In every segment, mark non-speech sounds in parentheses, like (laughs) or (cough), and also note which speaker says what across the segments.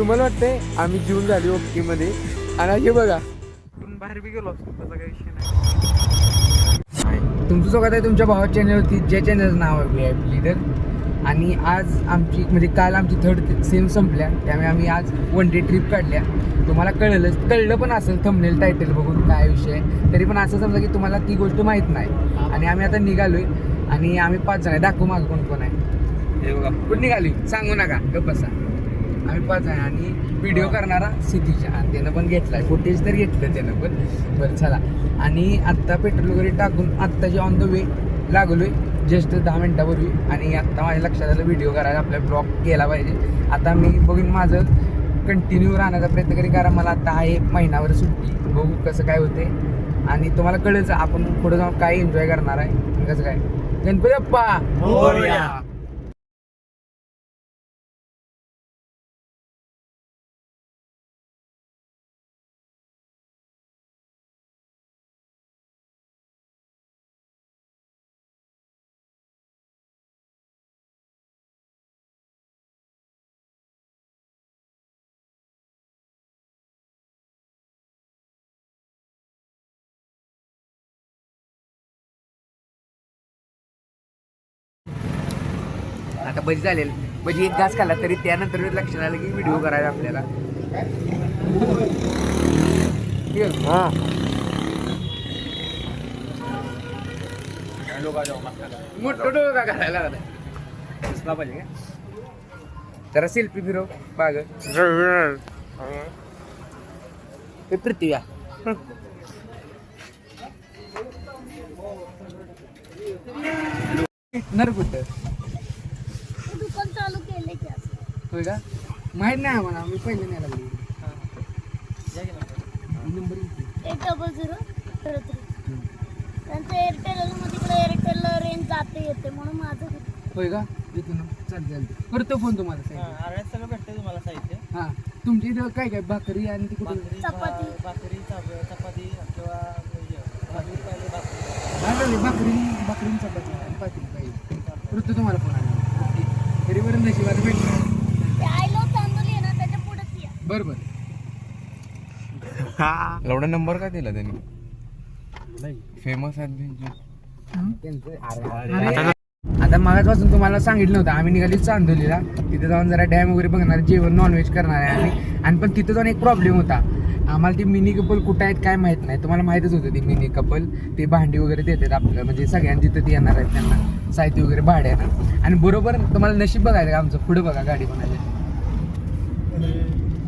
Speaker 1: तुम्हाला वाटतंय आम्ही जीवन झाली ओके मध्ये आणि हे बघा.
Speaker 2: पण बाहेर बी गेलो असतो त्याचा काही विषय नाही.
Speaker 1: तुमचं जो आहे तुमच्या भावाच्या चॅनलवरती ज्या चॅनलचं नाव आहे आय लिडर आणि आज आमची म्हणजे काल आमची थर्ड सेम संपल्या. त्यामुळे आम्ही आज वन डे ट्रिप काढल्या. तुम्हाला कळलंच कळलं पण असेल थंबनेल टायटल बघून काय विषय आहे. तरी पण असं समजा की तुम्हाला ती गोष्ट माहीत नाही. आणि आम्ही आता निघालोय. आणि आम्ही पाच जण आहे. दाखवू मागं कोण कोण आहे.
Speaker 2: हे बघा.
Speaker 1: कुठं निघाली सांगू नका. गप्प बसा. आम्ही पाच आहे आणि व्हिडिओ करणारा सिटीच्या आणि त्यानं पण घेतलाय. फुटेज तर घेतलं त्यानं पण. बरं चला. आणि आत्ता पेट्रोल वगैरे टाकून आत्ताची ऑन द वे लागलोय जस्ट दहा मिनटापूर्वी आणि आत्ता माझ्या लक्षात आलं व्हिडिओ करायला आपला ब्लॉग केला पाहिजे. आता मी बघून माझं कंटिन्यू राहण्याचा प्रयत्न करेन कारण मला आता आहे महिनाभर सुट्टी. बघू कसं काय होते आणि तुम्हाला कळेल आपण पुढे जाऊन काय एन्जॉय करणार आहे. कसं काय? गणपती बाप्पा! आता भजी झालेल. भजी एक घास खाल्ला तरी त्यानंतर लक्षात आलं की व्हिडिओ करायचा आपल्याला. मोठं डोळं करायला लागला? दिसला पाहिजे का? जरा सेल्फी फिरव बाग ते पृथ्वी या नर कुठं
Speaker 3: दुकान चालू केले की असं.
Speaker 1: होय का? माहीत नाही आम्हाला मी पहिले नाही लागली. Number
Speaker 3: eight double zero zero three त्यांचं एअरटेल रेंज जाते येते म्हणून माझं.
Speaker 1: होय का? येतो ना. चालते चालते करतो फोन तुम्हाला साहेब
Speaker 2: आरण्यात सगळं भेटतं तुम्हाला साहित्य
Speaker 1: हा. तुमच्या इथं काय काय? भाकरी आणि
Speaker 2: भाकरी
Speaker 3: चपाती.
Speaker 2: भा- भाकरी चप- चपाती किंवा हे, भाकरी पाहिजे भाकरी.
Speaker 1: पाहिजे ऋतू तुम्हाला फोन आला तरी बरं नशिबात भेटलं
Speaker 3: ते आयलो तांदूळ आहे ना त्याच्या पुढेच या
Speaker 1: बरं बरं.
Speaker 4: एवढा नंबर का दिला त्यांनी? फेमस आहेत
Speaker 1: अरे, आता मागासपासून तुम्हाला सांगितलं होतं आम्ही निघाली चांदोलीला. तिथे जाऊन जरा डॅम वगैरे बघणार जेवण नॉनव्हेज करणार आहे आणि आणि पण तिथं जाऊन एक प्रॉब्लेम होता. आम्हाला ती मिनी कपल कुठं आहेत काय माहीत नाही. तुम्हाला माहितच होतं ती मिनी कपल ते भांडी वगैरे देतात आपल्याला म्हणजे सगळ्यांना जिथं ती येणार आहेत त्यांना. साहित्य वगैरे भाड्यानं. आणि बरोबर तुम्हाला नशीब बघायचं का आमचं? पुढं बघा गाडी कोणाची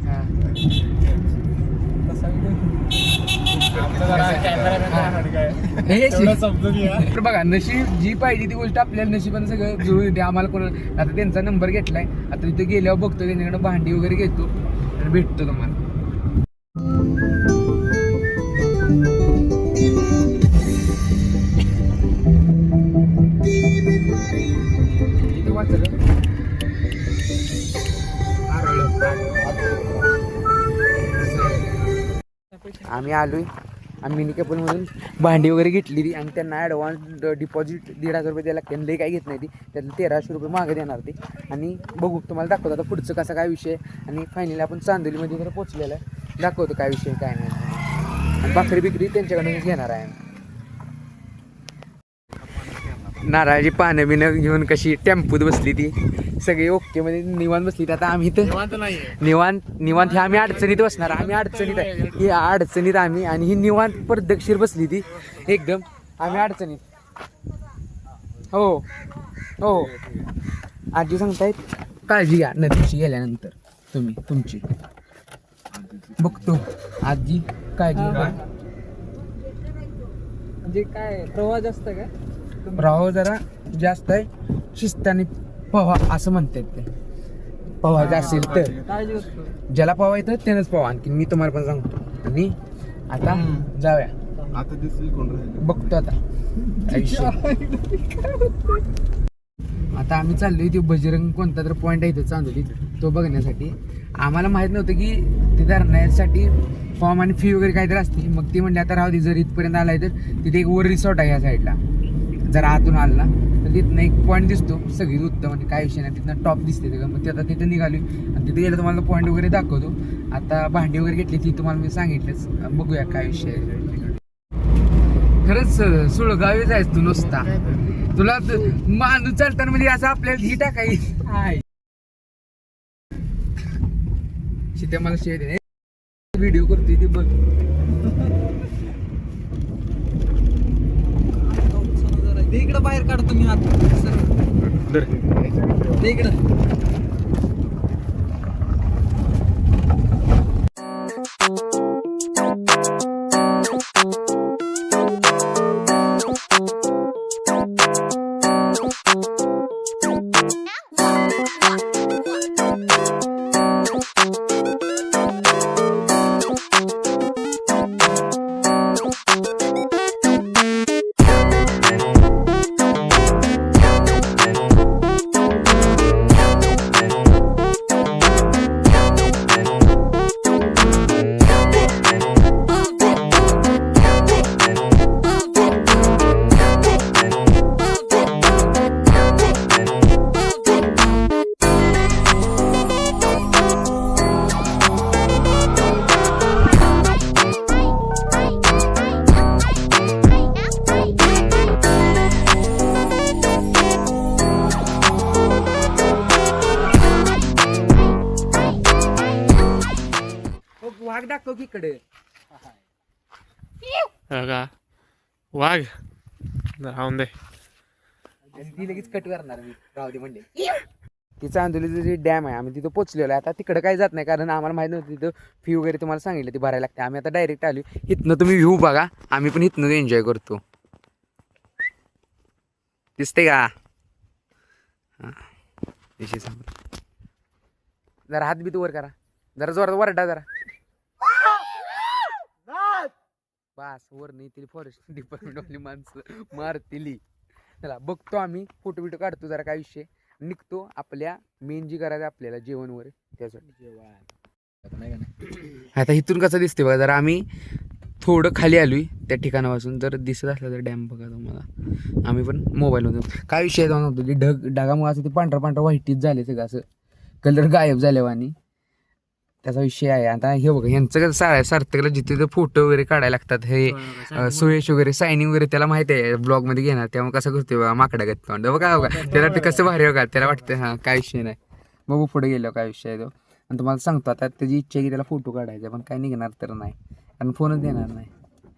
Speaker 1: हा. हे शी- तर बघा नशीब जी पाहिजे ती गोष्ट आपल्याला नशिबानं सगळं जुळून येते आम्हाला कोणाला आता त्यांचा नंबर घेतलाय. आता तिथे गेल्यावर बघतो त्यांच्याकडे भांडी वगैरे घेतो. आणि भेटतो तुम्हाला? आम्ही आलोय. आम्ही मिनी भांडी वगैरे घेतली ती आणि त्यांना ॲडव्हान्स डिपॉझिट दीड हजार रुपये द्यायला लागते. लई काय घेत नाही ती. त्यातलं तेराशे रुपये मागे देणार ते. आणि बघू तुम्हाला दाखवतो आता पुढचं कसा काय विषय आहे. आणि फायनली आपण चांदोलीमध्ये जर पोचलेला आहे. दाखवतो काय विषय काय नाही. आणि भाकरी बिकरी त्यांच्याकडूनच घेणार आहे नारळाची पानं बिनं घेऊन कशी टेम्पूत बसली ती. सगळी ओके मध्ये निवांत बसली आता आम्ही तर निवांत निवांत हे आम्ही अडचणीत बसणार. आम्ही अडचणीत आहे. ही अडचणीत आम्ही आणि ही निवांत पद्धतशीर बसली ती. एकदम आम्ही अडचणीत. हो हो. आजी सांगतायत काळजी घ्या. नदीची गेल्यानंतर तुम्ही तुमची. बघतो. आजी काळजी घ्या.
Speaker 2: म्हणजे काय प्रवाह जास्त का?
Speaker 1: राहो जरा जास्त आहे. शिस्ताने पवा असं म्हणतात ते. पवायचं असेल तर. ज्याला पवा येतं त्यानंच पवा. आणखी मी तुम्हाला पण सांगतो. आणि आता जाऊया.
Speaker 4: आता दिसली कोण राहिले?
Speaker 1: बघतो आता. आता आम्ही चाललोय ते बजरंग कोणता तर पॉईंट आहे इथं चांदोलीत. तो बघण्यासाठी. आम्हाला माहीत नव्हतं की ते धरण्यासाठी फॉर्म आणि फी वगैरे काहीतरी असते मग ती म्हणली आता राहू दे जर इथपर्यंत आलाय तर तिथे एक वर रिसॉर्ट आहे या साईडला जर आतून आला ना तर तिथनं एक पॉईंट दिसतो सगळी उत्तम म्हणजे काय विषय नाही तिथनं टॉप दिसते सगळं मग ते आता तिथं निघालो आणि तिथे गेलं तुम्हाला पॉईंट वगैरे दाखवतो. आता भांडी वगैरे घेतली ती तुम्हाला मी सांगितलंच. बघूया काय विषय आहे. खरंच सुळगावी जायच तू नुसता. तुला माणूस चालताना म्हणजे असं आपल्याला ही टाकाई हाय. शित्या मला शेअर व्हिडिओ करतोय ते बघ.
Speaker 2: ते इकडं बाहेर काढतो मी आता. सर. ते इकडं.
Speaker 1: वाघ दाखव की इकडे.
Speaker 5: का वाघ. राहून दे.
Speaker 1: आणि ती लगेच कट करणार मी. राहू दे म्हणजे ती चांदोलीचं जे डॅम आहे आम्ही तिथं पोचलेलो आहे. आता तिकडे काही जात नाही कारण आम्हाला माहीत नव्हतं तिथं फी वगैरे तुम्हाला सांगितलं ती भरायला लागते. आम्ही आता डायरेक्ट आलो इथनं तुम्ही व्ह्यू बघा. आम्ही पण इथनं एन्जॉय करतो. दिसते का? हां. जरा हात बीत वर करा. जरा जोरात वरडा जरा. बस वर नाही तरी फॉरेस्ट डिपार्टमेंट वाली माणसं. मारतील चला बघतो आम्ही. फोटो बिटो काढतो जरा काय विषय. निघतो आपल्या मेन जी करायचं आपल्याला जेवण. वगैरे त्यासाठी आता इथून कसं दिसते बघा जरा आम्ही थोडं खाली आलोय त्या ठिकाणापासून. जर दिसत असलं तर डॅम बघा तुम्हाला. आम्ही पण मोबाईलमध्ये काय विषय जाऊन होतो की ढग ढगामुळे असं ते पांढरा पांढरा व्हाईटीच झाले सगळं असं. कलर गायब झाले आणि त्याचा विषय आहे. आता हे बघा ह्यांचं कसं सा सार्थकला जिथे ते फोटो वगैरे काढायला लागतात हे सुयश वगैरे सायनिंग वगैरे त्याला माहिती आहे ब्लॉगमध्ये घेणार. त्यामुळे कसं करतोय बघा माकडा गत तोंड. बघा बघा त्याला ते कसं भारी बघा त्याला वाटतं हा काय विषय नाही. बघू पुढे गेलो काय विषय आहे तो. आणि तुम्हाला सांगतो आता त्याची इच्छा आहे की त्याला फोटो काढायचा पण काय निघणार तर नाही. आणि फोनच देणार नाही.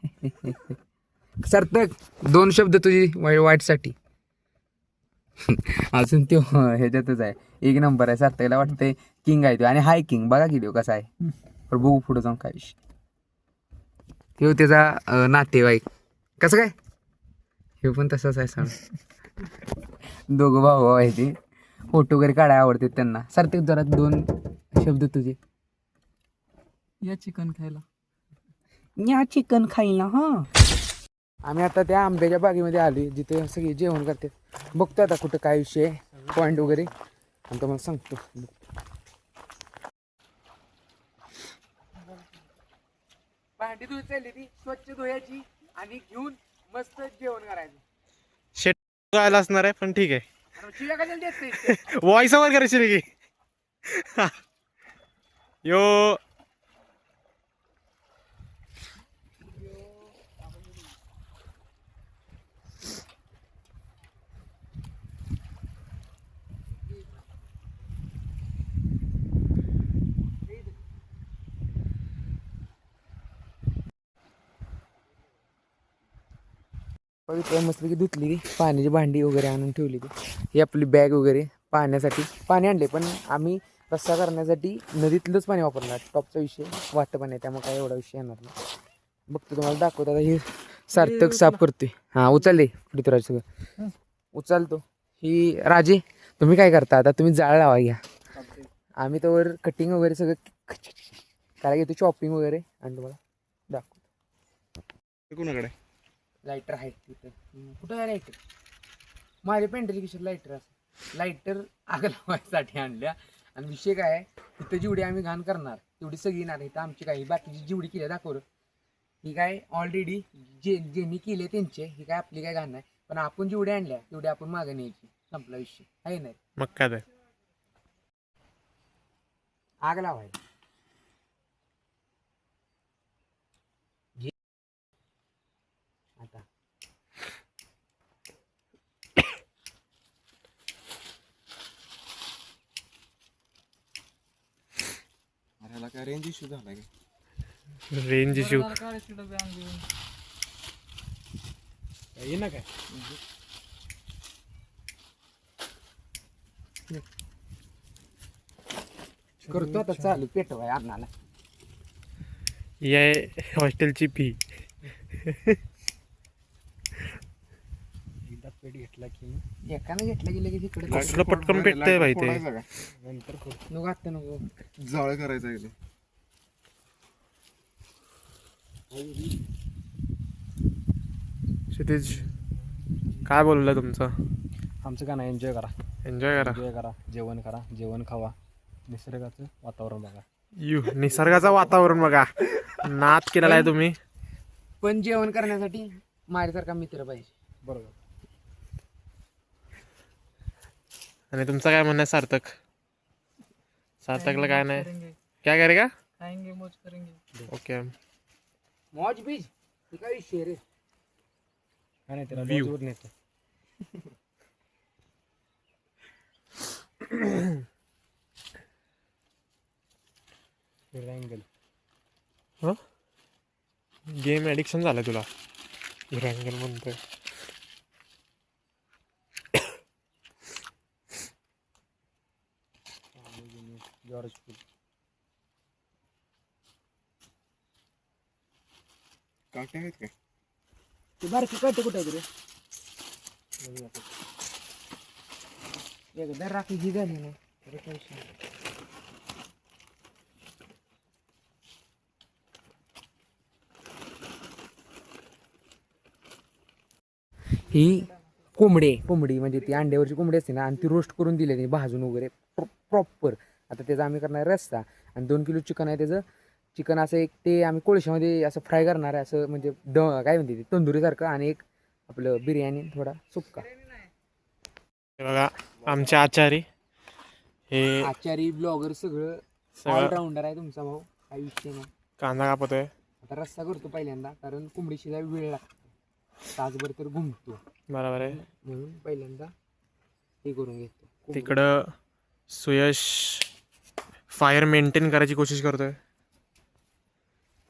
Speaker 1: (laughs) सार्थक दोन शब्द तुझी वाई- वाईटसाठी (laughs) अजून तो ह्याच्यातच आहे. एक नंबर आहे. सार्थकला वाटतंय किंग आहे तो. आणि हाय किंग बघा की देऊ कसा आहे. पण बघू पुढे जाऊन काय विषय. तो त्याचा नातेवाईक. कसं काय? हे पण तसंच आहे सांग (laughs) दोघं भाऊ आहे ते. फोटो वगैरे काढायला आवडते त्यांना. सार्थक जरा दोन शब्द तुझे.
Speaker 2: या चिकन खायला.
Speaker 1: या चिकन खाईला हा. आम्ही आता त्या आंब्याच्या बागेमध्ये आलोय जिथे सगळे जेवण करते बघतो आता कुठं काय विषय पॉईंट वगैरे. आणि तुम्हाला सांगतो. भांडी धुई चालली ती स्वच्छ धुयाची आणि घेऊन मस्त जेवण करायचं.
Speaker 5: शेट जायला असणार आहे पण ठीक आहे.
Speaker 1: आणि शिव्या कशाला देत नाही?
Speaker 5: व्हॉइस ओव्हर करशील की? (laughs) यो
Speaker 1: पवित्र मस्तपैकी धुतली ती. पाण्याची भांडी वगैरे आणून ठेवली ती. ही आपली बॅग वगैरे पाण्यासाठी. पाणी आणले पण आम्ही रस्सा करण्यासाठी नदीतलंच पाणी वापरणार. टॉपचा विषय वाटतं पाणी आहे त्यामुळे काय एवढा विषय येणार नाही. बघतो तुम्हाला दाखवतो. आता हे सार्थक साफ करतोय. हां उचलले पृथ्वीराज सगळं. उचलतो. ही राजे तुम्ही काय करता? आता तुम्ही जाळ लावा घ्या. आम्ही तर कटिंग वगैरे सगळं करायला घेतो शॉपिंग वगैरे. आणि तुम्हाला दाखवतो.
Speaker 5: कुणाकडे?
Speaker 1: लायटर आहे तिथे. कुठं आहे लायटर माझ्या पेंटरी किशोर लायटर असं. लायटर आग लावायसाठी आणल्या. आणि विषय काय आहे? तिथं जेवढी आम्ही घाण करणार तेवढी सगळी येणार. इथं आमची काही बाकीची जेवढी केली दाखवलं. ही काय ऑलरेडी जे ज्यांनी केले त्यांचे ही काय आपली काय घाण नाही. पण आपण जेवढ्या आणल्या तेवढ्या आपण मागे न्यायची. संपला विषय. आहे नाही
Speaker 5: मग काय
Speaker 1: आग लावायला घे. आता
Speaker 4: रेंज इश्यू झाला का
Speaker 5: रेंज इश्यू
Speaker 1: ये ना काय? करतो आता चालू पेटवाय अन्नाला.
Speaker 5: या हॉस्टेलची फी
Speaker 2: पेट घेतला की.
Speaker 1: एकानं घेतलं गेलं की तिकडे
Speaker 5: तुला पटकन भेटतंय बाई ते?
Speaker 2: नंतर करतो
Speaker 1: नको आता नको.
Speaker 4: जाळ करायचा आहे ते.
Speaker 5: क्षितिज काय बोललं तुमचं?
Speaker 2: आमचं का नाही एन्जॉय करा.
Speaker 5: एन्जॉय करा.
Speaker 2: एन्जॉय करा. जेवण करा. जेवण खावा. निसर्गाचं वातावरण बघा.
Speaker 5: यू निसर्गाचं वातावरण बघा. नाद केलेला आहे तुम्ही.
Speaker 1: पण जेवण करण्यासाठी माझ्यासारखा मित्र पाहिजे.
Speaker 2: बरोबर.
Speaker 5: आणि तुमचं काय म्हणणं आहे सार्थक? सार्थकला काय नाही. काय करे का?
Speaker 2: खाएंगे मौज करेंगे.
Speaker 5: ओके.
Speaker 1: मौज बीज? हे। काय विषय रे
Speaker 2: काय नाही त्याला
Speaker 5: View.
Speaker 2: लॉजवर नेतो अँगल
Speaker 5: गेम ॲडिक्शन झालं तुला? हिरांगल म्हणतोय.
Speaker 2: जॉर्ज फुल
Speaker 4: काटे आहेत काय
Speaker 1: ते बारकी कळते कुठे आहे रे एकदा राखी जी झाली ना. ही कोंबडी आहे, कोंबडी म्हणजे ती अंड्यावरची कोंबडी असते ना आणि ती रोस्ट करून दिली भाजून वगैरे प्रॉपर आता त्याचा आम्ही करणार रस्सा आणि दोन किलो चिकन आहे त्याचं. चिकन असं एक ते आम्ही कोळशामध्ये असं फ्राय करणार आहे असं म्हणजे ड काय म्हणते ते तंदुरीसारखं आणि एक आपलं बिर्याणी थोडा सुक्का.
Speaker 5: बघा आमचे आचारी. हे
Speaker 1: आचारी ब्लॉगर सगळं
Speaker 5: सगळं
Speaker 1: ऑलराऊंडर आहे तुमचा भाऊ. काही विषय नाही.
Speaker 5: कांदा कापतोय.
Speaker 1: आता रस्सा करतो पहिल्यांदा कारण कोंबडी शिजायला वेळ लागतो. तासभर तर घुमतो.
Speaker 5: बरोबर आहे.
Speaker 1: म्हणून पहिल्यांदा हे करून घेतो.
Speaker 5: तिकडं सुयश फायर मेंटेन करायची कोशिश करतोय.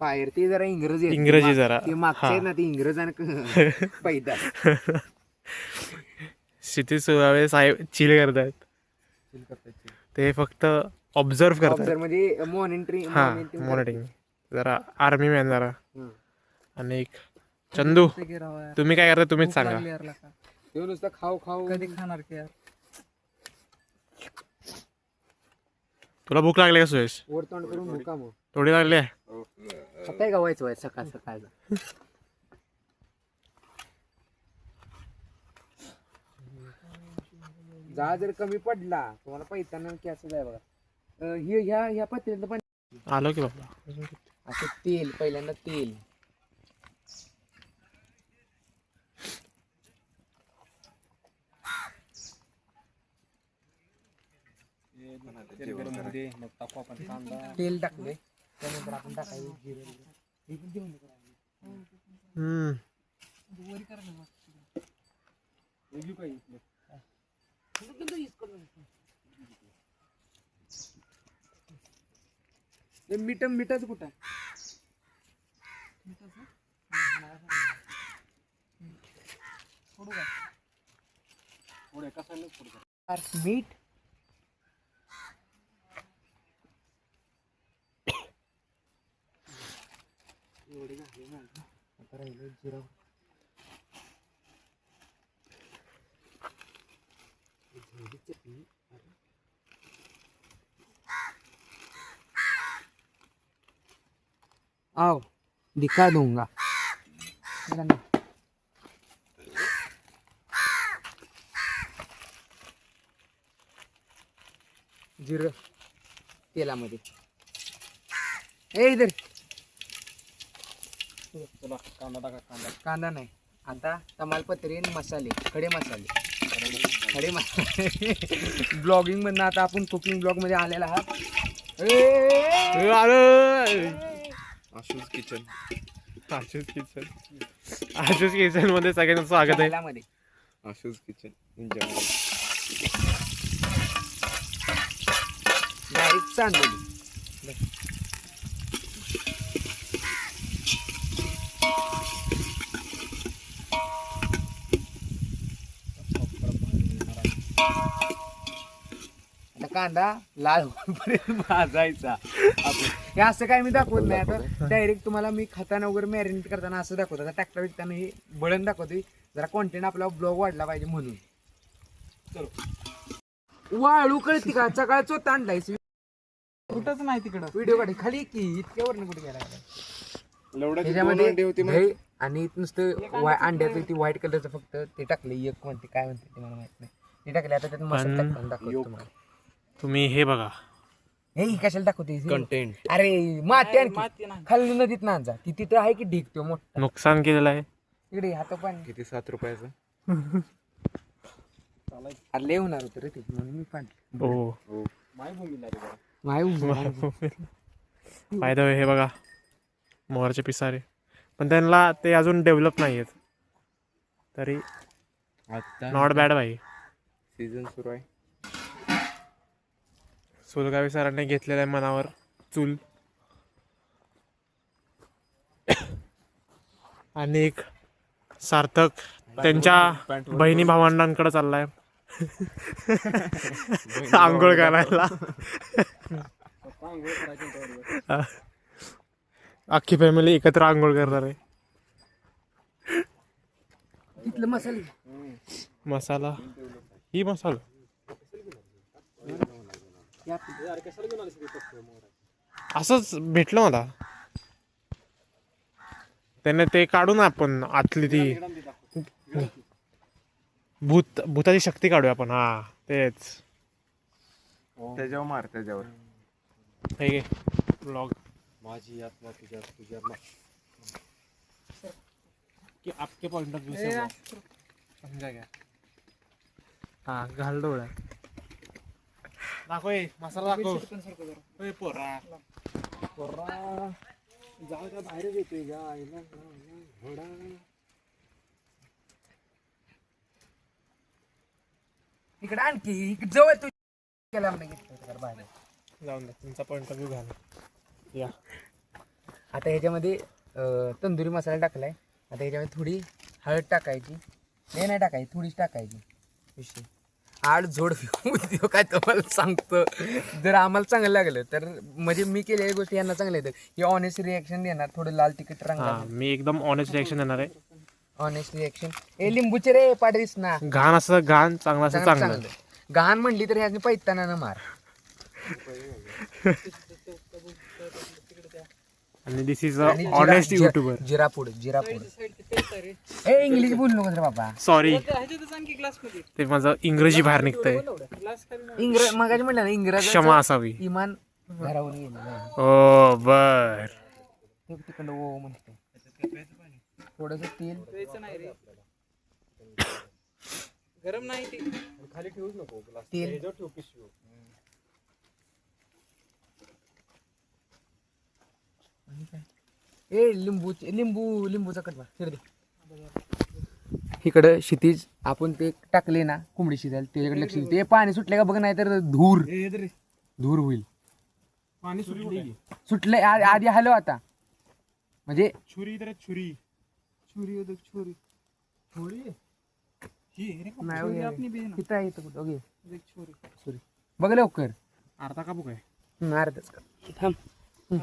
Speaker 1: फायर ते जरा इंग्रजी.
Speaker 5: इंग्रजी
Speaker 1: ते
Speaker 5: जरा.
Speaker 1: ते मागचे आहेत
Speaker 5: हा.
Speaker 1: ना ते इंग्रज आणि (laughs) पैदा.
Speaker 5: क्षितिज सुरावे साहेब चिल करतायत. ते फक्त ऑब्झर्व करतायत.
Speaker 1: ऑब्झर्व म्हणजे मॉनिटरिंग
Speaker 5: हा मॉनिटरिंग जरा आर्मी मॅन जरा. आणि एक चंदू तुम्ही काय करता तुम्हीच सांगा.
Speaker 1: ते नुसतं खाऊ खाऊ
Speaker 2: कधी खाणार की यार?
Speaker 5: तुला भूक लागली का सुयश
Speaker 1: वर तोंड करून मुका मग.
Speaker 5: थोडी लागली आहे?
Speaker 1: आता गावायचं वय सकाळ सकाळचं. जा जर कमी पडला तुम्हाला पैताना की असं जाय बघा. अं, हे ह्या ह्या पातेल्यात पण
Speaker 5: आलो की बाबा.
Speaker 1: असं तेल पहिल्यांदा तेल.
Speaker 2: मध्ये मग टाकू आपण कांदा
Speaker 1: तेल टाकले त्यानंतर आपण टाकायचं जिरं वगैरे. हे पण देऊन दे.
Speaker 5: हम्म
Speaker 1: हे मीठ मिठाचं कुठं आहे?
Speaker 2: कसं
Speaker 1: मीठ एवढे झाले ना. आता राहिलं जिरा. झाली चटणी. अरे. आओ दिखा दूंगा. मेरा जिरं तेलामध्ये. ए इधर.
Speaker 2: चला कांदा टाका कांदा.
Speaker 1: कांदा नाही. आता तमालपत्री आणि मसाले खडे मसाले. खडे मसाले. ब्लॉगिंग (laughs) मधनं आता आपण कुकिंग ब्लॉगमध्ये आलेला आहात. ए!
Speaker 5: ए, अरे!
Speaker 4: आशूज किचन
Speaker 5: आशूस किचनमध्ये सगळ्यांचं स्वागत आहे.
Speaker 4: Ashu's kitchen enjoy
Speaker 1: direct Chandoli. कांदा लाल होईपर्यंत भाजायचा. आपण हे असं काय मी दाखवत नाही. आता डायरेक्ट तुम्हाला मी खाताना वगैरे मॅरिनेट करताना असं दाखवतो. आता टाकता विकताना हे बळण दाखवते जरा कॉन्टेंट आपला ब्लॉग वाढला पाहिजे म्हणून. वाळू कळती का? सकाळ चोथा आणलाय
Speaker 2: कुठंच नाही तिकडं.
Speaker 1: व्हिडिओ काढी खाली की इतक्यावर कुठे गेला
Speaker 4: होती
Speaker 1: आणि नुसतं अंड्याचं ती व्हाईट कलरचं फक्त ते टाकले एक म्हणते काय म्हणते ते मला माहीत नाही. ते टाकले आता त्यात मसाला टाकून दाखवतो तुम्हाला.
Speaker 5: तुम्ही हे बघा.
Speaker 1: हे ही कशाला दाखवते? ही?
Speaker 4: कंटेंट
Speaker 1: अरे माती आणखी खाली नदीत ना जा. ती तिथं आहे की ढीक तो मोठा?
Speaker 5: नुकसान केलेलं आहे.
Speaker 1: इकडे हात पण.
Speaker 4: किती? सात रुपयाचं. (laughs)
Speaker 1: अरे लय होणार होतं रे ते. म्हणून मी पण.
Speaker 5: हो.
Speaker 1: माय
Speaker 5: फायदा (laughs) हे बघा. मोहरचे पिसारे. पण त्यांना ते अजून डेव्हलप नाही आहेत तरी
Speaker 4: आता
Speaker 5: नॉट बॅड भाई
Speaker 4: सीझन सुरू आहे.
Speaker 5: सुलगावी सरांनी घेतलेलं आहे मनावर चूल. (coughs) आणि एक सार्थक त्यांच्या बहिणी भावंडांकडे चाललाय. (laughs) आंघोळ करायला. (laughs) अख्खी फॅमिली एकत्र आंघोळ करणार आहे.
Speaker 1: मसाला.
Speaker 5: ही मसाला. असंच भेटलं मला. त्याने ते काढू ना आपण आतली ती. भूत भूताची शक्ती काढूया आपण. हा तेच.
Speaker 4: त्याच्यावर मार त्याच्यावर.
Speaker 5: हे ब्लॉग
Speaker 2: माझी आत्मा तुझ्या तुझ्या
Speaker 5: की आपके पॉइंट ऑफ व्यू से वो. समजा घ्या. हा घाल डोळ्या दाखव मसाला दाखव. ओय, पोरा.
Speaker 2: जाऊ त्या बाहेर येतोय घोडा.
Speaker 1: इकडे आणखी इकडे जवळ तू. केला घेतलं बाहेर.
Speaker 5: जाऊन द्या तुमचा ऑफ व्ह्यू घाला या.
Speaker 1: आता ह्याच्यामध्ये अं, तंदुरी मसाला टाकलाय. आता ह्याच्यामध्ये थोडी हळद टाकायची. हे नाही टाकायची थोडीच टाकायची. विषय आड झोड उद्योग काय तुम्हाला सांगतो. जर आम्हाला चांगलं लागलं तर म्हणजे मी केलेल्या गोष्टी यांना चांगल्या येतात हे ऑनेस्ट रिॲक्शन देणार थोडं लाल तिखट
Speaker 5: हा
Speaker 1: रंग
Speaker 5: मी एकदम ऑनेस्ट रिॲक्शन देणार आहे.
Speaker 1: ऑनेस्ट रिॲक्शन ए लिंबूचे रे पाडरीस ना
Speaker 5: घाण असं घाण चांगलं असं
Speaker 1: चांगलं
Speaker 5: चांगलं.
Speaker 1: चांगलं. घाण म्हणली तर ह्याने पैताना न मार. (laughs)
Speaker 5: आणि दिस इज
Speaker 1: आणि जिरा-
Speaker 5: ऑनेस्ट
Speaker 1: जिरा-
Speaker 5: युट्यूबर
Speaker 1: जिरा पूड जिरा पूड ए इंग्लिश बोलू नको रे बाबा.
Speaker 5: सॉरी ते माझं इंग्रजी बाहेर निघतंय.
Speaker 1: इंग्रज मगाशी म्हणलं ना इंग्रज
Speaker 5: क्षमा असावी.
Speaker 1: इमान घरावर गेलं.
Speaker 5: ओ बर.
Speaker 1: ते तिकडं ओ म्हणते. थोडस तेल.
Speaker 2: प्यायचं नाही रे. गरम नाही ते. खाली ठेवूच नको ग्लास
Speaker 1: तेल
Speaker 2: ठेव पिशवी
Speaker 1: ए लिंबू लिंबू लिंबूचा कटवा दे इकडं क्षितिज आपण ते टाकले ना कोंबडी शिजायला त्याच्याकडे लक्ष दे. ते पाणी सुटले का बघ नाही तर. धूर धूर होईल.
Speaker 5: पाणी सुटली
Speaker 1: सुटले आ- आधी हलो आता. म्हणजे
Speaker 5: छुरी तर छुरी.
Speaker 2: छुरी होतं छुरी. छुरी?
Speaker 1: नाही
Speaker 2: आपली बहीण
Speaker 1: इथं आहे इथं कुठं? ओके.
Speaker 2: एक छुरी.
Speaker 1: सॉरी बघ लवकर.
Speaker 5: अर्धा कापू काय
Speaker 1: अर्धच का थांब.
Speaker 2: हो,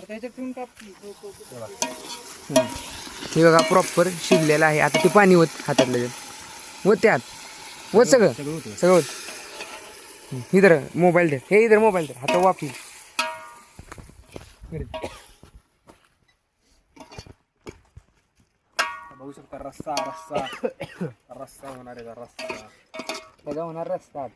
Speaker 1: बघा. प्रॉपर शिजलेलं आहे. आता ते पाणी होत हातातलं होत त्यात. होत सगळं सगळं. होत इधर मोबाईल दे हे इधर मोबाईल दे हाता वापी
Speaker 2: बघू शकता रस्सा रस्सा. रस्सा होणार आहे रस्सा.
Speaker 1: त्याचा होणार रस्ता.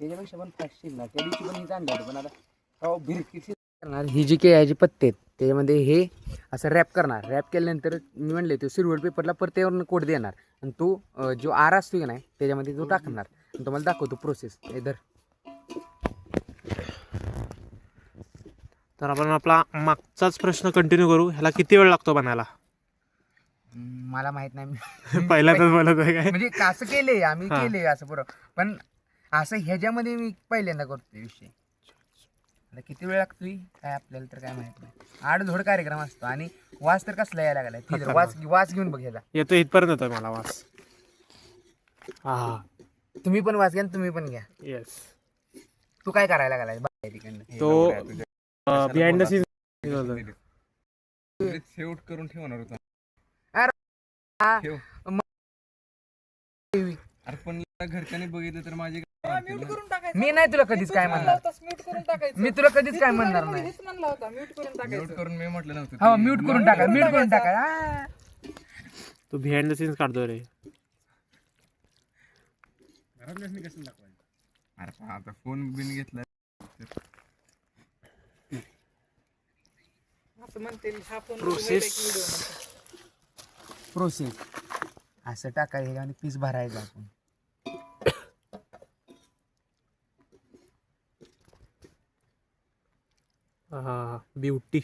Speaker 1: त्याच्यापेक्षा पण फास्ट शिजणार. त्या दिवशी पण ही चांगली होती पण आता भिरकी करणार ही जी केळ्याची पत्ते आहेत त्याच्यामध्ये हे असं रॅप करणार. रॅप केल्यानंतर मी म्हणले तो सिल्वर पेपरला परत कोड देणार. आणि तो जो आर असतो की नाही त्याच्यामध्ये तो टाकणार. आणि तुम्हाला दाखवतो प्रोसेस इधर
Speaker 5: तर आपण आपला मागचाच प्रश्न कंटिन्यू करू. ह्याला किती वेळ लागतो बनायला?
Speaker 1: मला माहीत नाही. (laughs) मी
Speaker 5: पहिल्यांदाच बोलत आहे काय?
Speaker 1: म्हणजे असं केले आम्ही. केले असं बरोबर पण असं ह्याच्यामध्ये मी पहिल्यांदा करतोय विषय. आता किती वेळ लागतोय? काय आपल्याला तर काय माहीत नाही. आठ धोड कार्यक्रम असतो आणि वास तर कसला यायला लागलाय. आहे, वास वास घेऊन बघ ह्याचा
Speaker 5: येतो इथपर्यंत येतोय मला वास. हा
Speaker 1: तुम्ही पण वास घ्या आणि तुम्ही पण घ्या.
Speaker 5: येस
Speaker 1: तू काय करायला लागलाय? बाहेर तिकडनं.
Speaker 5: तो बिहाइंड द सीन
Speaker 4: शेवट करून ठेवणार होता
Speaker 1: हा,
Speaker 4: ठेव. अरे पण घरच्यांनी बघितलं तर माझे?
Speaker 1: मी नाही तुला कधीच काय म्हणणार. मी तुला कधीच काय म्हणणार नाही.
Speaker 4: म्यूट करून मी म्हटलं नव्हतं
Speaker 1: हा
Speaker 4: ते
Speaker 1: म्यूट करून टाका म्यूट करून टाका. हा.
Speaker 5: तो बिहाइंड द सीन्स काढतोय रे.
Speaker 4: अरे पण आता फोन बिन घेतला.
Speaker 1: प्रोसेस असं टाकायचं आणि पीस भरायचं आपण.
Speaker 5: ब्युटी.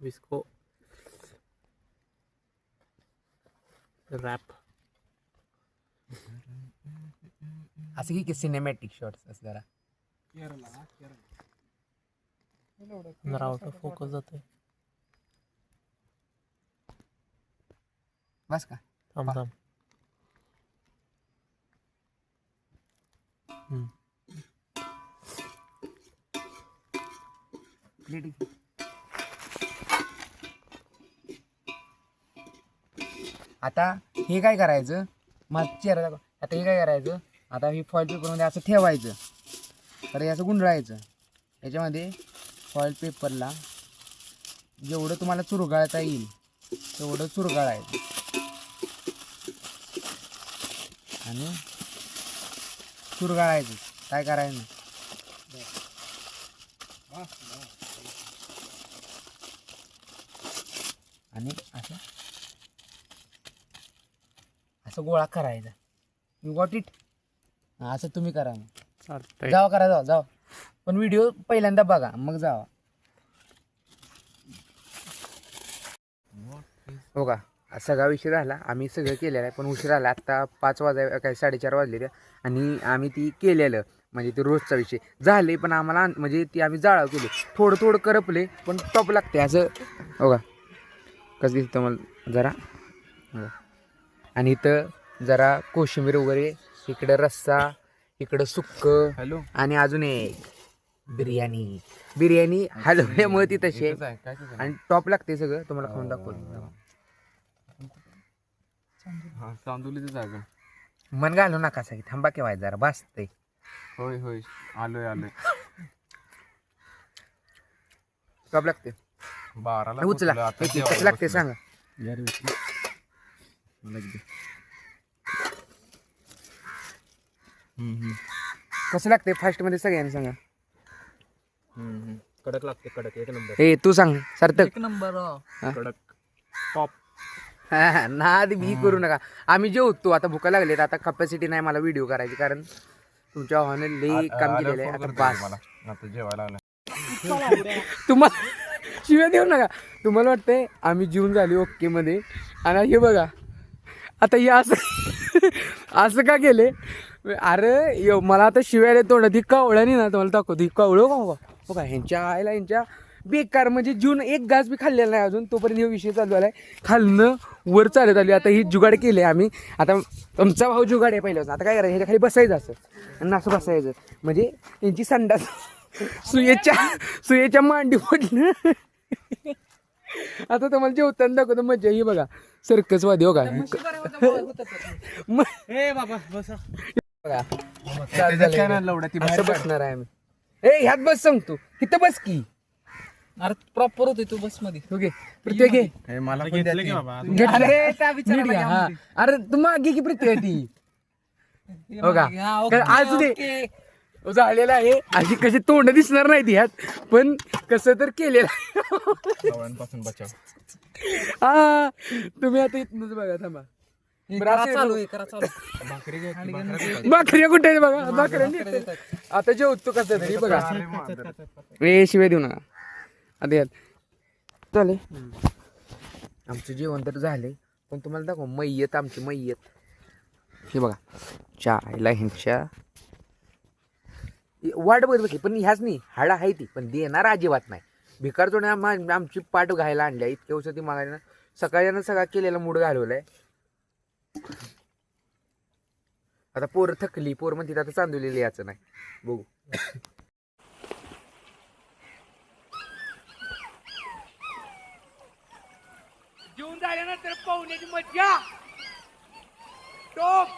Speaker 5: विस्को. रॅप.
Speaker 1: असं की सिनेमॅटिक शॉर्ट्स असं जरा.
Speaker 5: जरा आउट ऑफ फोकस जातोय.
Speaker 1: बस का?
Speaker 5: थांब थांब.
Speaker 1: Ready? आता हे काय करायचं? मग चेहरा दाखव. आता हे काय करायचं? आता हे फॉईल पेपरमध्ये असं ठेवायचं. तर हे असं गुंडळायचं. याच्यामध्ये फॉईल पेपरला जेवढं तुम्हाला चुरगाळता येईल तेवढं चुरगाळायचं. आणि चुरगाळायचं. काय करायचं नाही. आणि असं असं गोळा करायचा. यू गॉट इट असं तुम्ही करा मग.
Speaker 5: चालतंय.
Speaker 1: जावा करा जावा जावा. पण व्हिडिओ पहिल्यांदा बघा मग जावा. हो का सगळा विषय झाला. आम्ही सगळं केलेलं आहे पण उशीर आला आत्ता पाच वाजाय काय साडेचार वाजले आणि आम्ही ती केलेलं म्हणजे ते रोजचा विषय. झाले पण आम्हाला आण- म्हणजे ती आम्ही जाळाव केली. थोडं थोडं करपले पण टॉप लागते. असं हो का कसं दिसतं मला जरा. हो. आणि इथं जरा कोशिंबीर वगैरे इकडं रस्सा इकडं सुक्क
Speaker 4: हॅलो?
Speaker 1: आणि अजून एक बिर्याणी. बिर्याणी हलवल्यामुळे ती तशी आहे. आणि टॉप लागते सगळं तुम्हाला खाऊन दाखवतो.
Speaker 4: हा चांदोलीचं जागा
Speaker 1: मन घालू नका सगळी थांबा केव्हा जरा बसते
Speaker 4: होय होय आलोय आलोय.
Speaker 1: टॉप लागते
Speaker 4: बाराला
Speaker 1: उचला. लागते. सांगा.
Speaker 4: मला.
Speaker 1: कसं लागते फास्टमध्ये सगळ्यांनी सांगा.
Speaker 4: हम्म, हम्म.
Speaker 5: कडक लागते कडक. एक नंबर.
Speaker 1: ए तू सांग सार्थक.
Speaker 2: एक नंबर
Speaker 5: कडक. टॉप
Speaker 1: नाद भी करू नका. आम्ही जेवतो आता भुका लागली आता कपॅसिटी नाही मला व्हिडिओ करायची कारण तुमच्या आव्हाने लई काम केलेलं आहे. आता बास.
Speaker 4: मला. आता जेवायला आलं
Speaker 1: तुम्हाला शिव्या देऊ नका. तुम्हाला वाटतंय आम्ही जीवन झाली ओके मध्ये. आणि हे बघा आता हे असं असं का केले? अरे यो- मला आता शिव्याला ती कावळं नाही ना तुम्हाला दाखवतो. ही कावळं का बाबा हो ह्यांच्या आईला ह्यांच्या बेकार म्हणजे जून एक घास बी खाल्लेला नाही अजून. तोपर्यंत हे विषय चालू आलाय खालनं वर चालत आली. आता ही जुगाड केले आम्ही. आता तुमचा भाऊ जुगाड आहे पहिल्यापासून. आता काय करायचं? ह्याच्या खाली बसायचं असं. आणि असं बसायचं. म्हणजे यांची संडास सुयेच्या सुयेच्या मांडी पडलं आता तुम्हाला जेवताना दाखवतो. म्हणजे मजा ही बघा. सर्कस वादी हो का? (laughs) म-
Speaker 5: ए बाबा बसा.
Speaker 1: बघा.
Speaker 4: त्याच्यात काय नाही लवड्या ती बाहेर
Speaker 1: असं बसणार आहे आम्ही. ए ह्यात बस सांगतो इथं बस की.
Speaker 2: अरे प्रॉपर होते तू बसमध्ये
Speaker 1: ओके प्रत्येक घे.
Speaker 4: मला पण द्या
Speaker 5: घेतलं की
Speaker 4: ती.
Speaker 5: बाबा
Speaker 1: घेतलं. नीट घ्या, हा. अरे तू मागे की प्रत्येक ती हो का? आज दे. झालेला आहे. अशी कशी तोंड दिसणार नाही ती ह्यात. पण कसं तर केलेलं आहे.
Speaker 4: बचाव.
Speaker 1: हा तुम्ही आता इथनच बघा थांबा. बरं, असं
Speaker 2: चालू आहे करा चालू.
Speaker 4: भाकरी
Speaker 1: कुठे आहेत बघा? नीट. आता जेवतो कसं तरी बघा. ए शिवाय देऊ नका. आता यात. चालेल. आमचं जेवण तर झाले पण तुम्हाला दाखव मैयत आमची मैयत. हे बघा. चायला ह्यांच्या वाट बघत बघी पण ह्याच नाही. हाडा आहे ती. पण देणार अजिबात नाही. भिकार जोडे आमची पाठ घायला आणल्या इतकी दिवसात ती मागायला सकाळच्यानं सगळा केलेला मूड घालवलाय. आता पोर थकली. पोर म्हणते आता चांदवलेली याचं नाही. बघू. जेवून झाल्यानंतर पाहुण्याची मज्जा. टोप.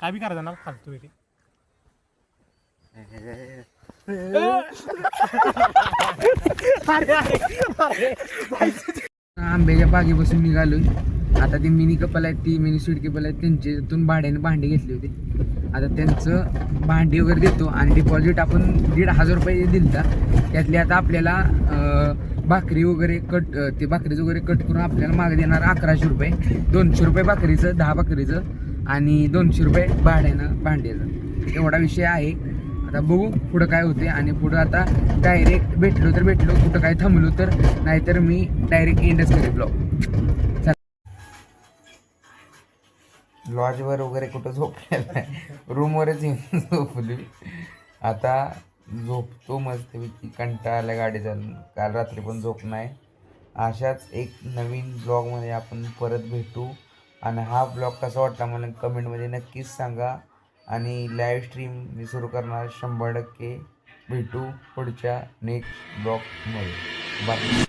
Speaker 5: काय बी करायचं ना फालतू इथे
Speaker 1: आंब्याच्या बागेपासून निघालोय. आता ती मिनी कपल आहेत ती मिनी स्वीट कपल आहेत त्यांच्यातून भाड्याने भांडी घेतली होती. आता त्यांचं भांडी वगैरे देतो आणि डिपॉझिट आपण दीड हजार रुपये दिलता. त्यातले आता आपल्याला अं, भाकरी वगैरे कट अं, ते भाकरीचं वगैरे कट करून आपल्याला मागे देणार अकराशे रुपये. दोनशे रुपये भाकरीचं दहा भाकरीचं. आणि दोनशे रुपये भाड्यानं भांड्याचं. एवढा विषय आहे. आता बघू पुढं काय होते आणि पुढं आता डायरेक्ट भेटलो तर भेटलो कुठं काय थांबलो तर नाहीतर मी डायरेक्ट एंडच करेल ब्लॉग लॉजवर वगैरे कुठं झोपलेला आहे? रूमवरच येऊन झोपली. आता झोपतो मस्तपैकी कंटाळा आला गाडी चालून काल रात्री पण झोप नाही. अशाच एक नवीन ब्लॉगमध्ये आपण परत भेटू. आणि हा ब्लॉग कसा वाटला मला कमेंटमध्ये नक्कीच सांगा. आणि लाईव्ह स्ट्रीम मी सुरू करणार शंभर टक्के. भेटू पुढच्या नेक्स्ट ब्लॉगमध्ये बाय